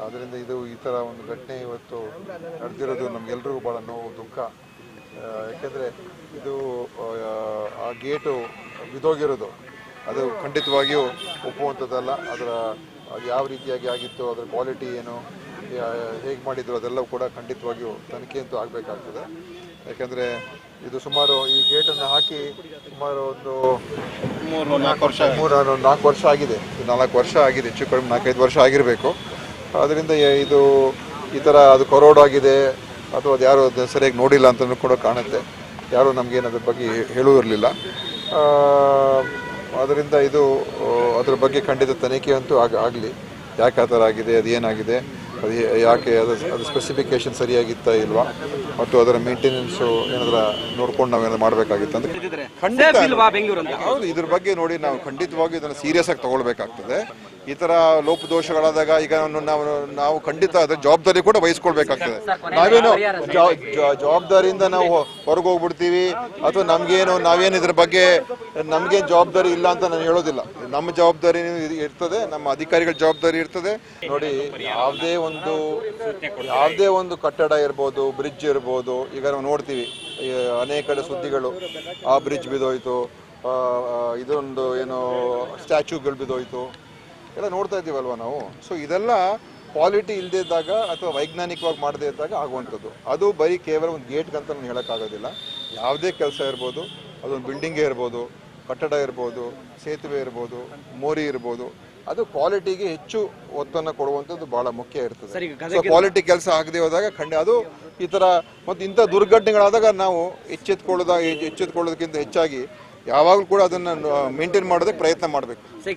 ಅದರಿಂದ ಇದು ಈ ಥರ ಒಂದು ಘಟನೆ ಇವತ್ತು ನಡೆದಿರೋದು ನಮಗೆಲ್ರಿಗೂ ಭಾಳ ನೋವು ದುಃಖ. ಯಾಕೆಂದರೆ ಇದು ಆ, ಗೇಟು ಬಿದೋಗಿರೋದು ಅದು ಖಂಡಿತವಾಗಿಯೂ ಒಪ್ಪುವಂಥದ್ದಲ್ಲ. ಅದರ ಯಾವ ರೀತಿಯಾಗಿ ಆಗಿತ್ತು ಅದರ ಕ್ವಾಲಿಟಿ ಏನು ಹೇಗೆ ಮಾಡಿದ್ರು ಅದೆಲ್ಲವೂ ಕೂಡ ಖಂಡಿತವಾಗಿಯೂ ತನಿಖೆ ಅಂತೂ ಆಗಬೇಕಾಗ್ತದೆ. ಯಾಕೆಂದರೆ ಇದು ಸುಮಾರು ಈ ಗೇಟನ್ನು ಹಾಕಿ ಸುಮಾರು ಒಂದು ಮೂರು ನಾಲ್ಕು ವರ್ಷ ಮೂರು ನಾಲ್ಕು ವರ್ಷ ಆಗಿದೆ. ಇದು ನಾಲ್ಕು ವರ್ಷ ಆಗಿದೆ ಹೆಚ್ಚು ಕಡಿಮೆ ನಾಲ್ಕೈದು ವರ್ಷ ಆಗಿರಬೇಕು. ಅದರಿಂದ ಇದು ಈ ಥರ ಅದು ಕೊರೋಡಾಗಿದೆ ಅಥವಾ ಅದು ಯಾರು ಸರಿಯಾಗಿ ನೋಡಿಲ್ಲ ಅಂತಲೂ ಕೂಡ ಕಾಣುತ್ತೆ. ಯಾರು ನಮಗೇನು ಅದ್ರ ಬಗ್ಗೆ ಹೇಳುವಿರಲಿಲ್ಲ ಅದರಿಂದ ಇದು ಅದ್ರ ಬಗ್ಗೆ ಖಂಡಿತ ತನಿಖೆ ಅಂತೂ ಆಗ ಆಗಲಿ. ಯಾಕೆ ಆ ಥರ ಆಗಿದೆ ಅದು ಏನಾಗಿದೆ ಅದು ಯಾಕೆ ಅದು ಅದು ಸ್ಪೆಸಿಫಿಕೇಶನ್ ಸರಿಯಾಗಿತ್ತಾ ಇಲ್ವಾ? ಮತ್ತು ಅದರ ಮೇಂಟೆನೆನ್ಸು ಏನಾದ್ರ ನೋಡ್ಕೊಂಡು ನಾವೇನಾದ್ರು ಮಾಡಬೇಕಾಗಿತ್ತು ಅಂತ ಖಂಡಿತ ಹೌದು ಇದ್ರ ಬಗ್ಗೆ ನೋಡಿ ನಾವು ಖಂಡಿತವಾಗಿ ಇದನ್ನು ಸೀರಿಯಸ್ ಆಗಿ ತಗೊಳ್ಬೇಕಾಗ್ತದೆ. ಈ ತರ ಲೋಪದೋಷಗಳಾದಾಗ ಈಗ ನಾವು ನಾವು ಖಂಡಿತ ಅದ್ರ ಜವಾಬ್ದಾರಿ ಕೂಡ ವಹಿಸ್ಕೊಳ್ಬೇಕಾಗ್ತದೆ. ನಾವೇನು ಜವಾ- ಜವಾ- ಜವಾಬ್ದಾರಿಯಿಂದ ನಾವು ಹೊರಗೆ ಹೋಗ್ಬಿಡ್ತೀವಿ ಅಥವಾ ನಮ್ಗೇನು, ನಾವೇನು ಇದ್ರ ಬಗ್ಗೆ ನಮ್ಗೆ ಜವಾಬ್ದಾರಿ ಇಲ್ಲ ಅಂತ ನಾನು ಹೇಳೋದಿಲ್ಲ. ನಮ್ಮ ಜವಾಬ್ದಾರಿ ಇರ್ತದೆ, ನಮ್ಮ ಅಧಿಕಾರಿಗಳ ಜವಾಬ್ದಾರಿ ಇರ್ತದೆ. ನೋಡಿ, ಯಾವುದೇ ಒಂದು ಯಾವುದೇ ಒಂದು ಕಟ್ಟಡ ಇರ್ಬೋದು, ಬ್ರಿಡ್ಜ್ ಇರ್ಬೋದು, ಈಗ ನಾವು ನೋಡ್ತೀವಿ ಅನೇಕ ಸುದ್ದಿಗಳು, ಆ ಬ್ರಿಡ್ಜ್ ಬಿದ್ದೋಯ್ತು ಇದೊಂದು ಏನು ಸ್ಟ್ಯಾಚ್ಯೂಗಳು ಬಿದ್ದೋಯ್ತು ಎಲ್ಲ ನೋಡ್ತಾ ಇದ್ದೀವಲ್ವ ನಾವು? ಸೊ ಇದೆಲ್ಲ ಕ್ವಾಲಿಟಿ ಇಲ್ಲದೆ ಇದ್ದಾಗ ಅಥವಾ ವೈಜ್ಞಾನಿಕವಾಗಿ ಮಾಡದೇ ಇದ್ದಾಗ ಆಗುವಂಥದ್ದು. ಅದು ಬರೀ ಕೇವಲ ಒಂದು ಗೇಟ್ಗಂತ ನಾನು ಹೇಳೋಕ್ಕಾಗೋದಿಲ್ಲ. ಯಾವುದೇ ಕೆಲಸ ಇರ್ಬೋದು ಅದೊಂದು ಬಿಲ್ಡಿಂಗೇ ಇರ್ಬೋದು ಕಟ್ಟಡ ಇರ್ಬೋದು ಸೇತುವೆ ಇರ್ಬೋದು ಮೋರಿ ಇರ್ಬೋದು ಅದು ಕ್ವಾಲಿಟಿಗೆ ಹೆಚ್ಚು ಒತ್ತನ್ನು ಕೊಡುವಂಥದ್ದು ಬಹಳ ಮುಖ್ಯ ಇರ್ತದೆ. ಸೊ ಕ್ವಾಲಿಟಿ ಕೆಲಸ ಆಗದೆ ಹೋದಾಗ ಖಂಡ ಅದು ಈ ಥರ ಮತ್ತು ಇಂಥ ದುರ್ಘಟನೆಗಳಾದಾಗ ನಾವು ಎಚ್ಚೆತ್ಕೊಳ್ಳೋದ ಎಚ್ಚೆತ್ಕೊಳ್ಳೋದಕ್ಕಿಂತ ಹೆಚ್ಚಾಗಿ ಯಾವಾಗಲೂ ಕೂಡ ಅದನ್ನು ಮೇಂಟೈನ್ ಮಾಡೋದಕ್ಕೆ ಪ್ರಯತ್ನ ಮಾಡಬೇಕು.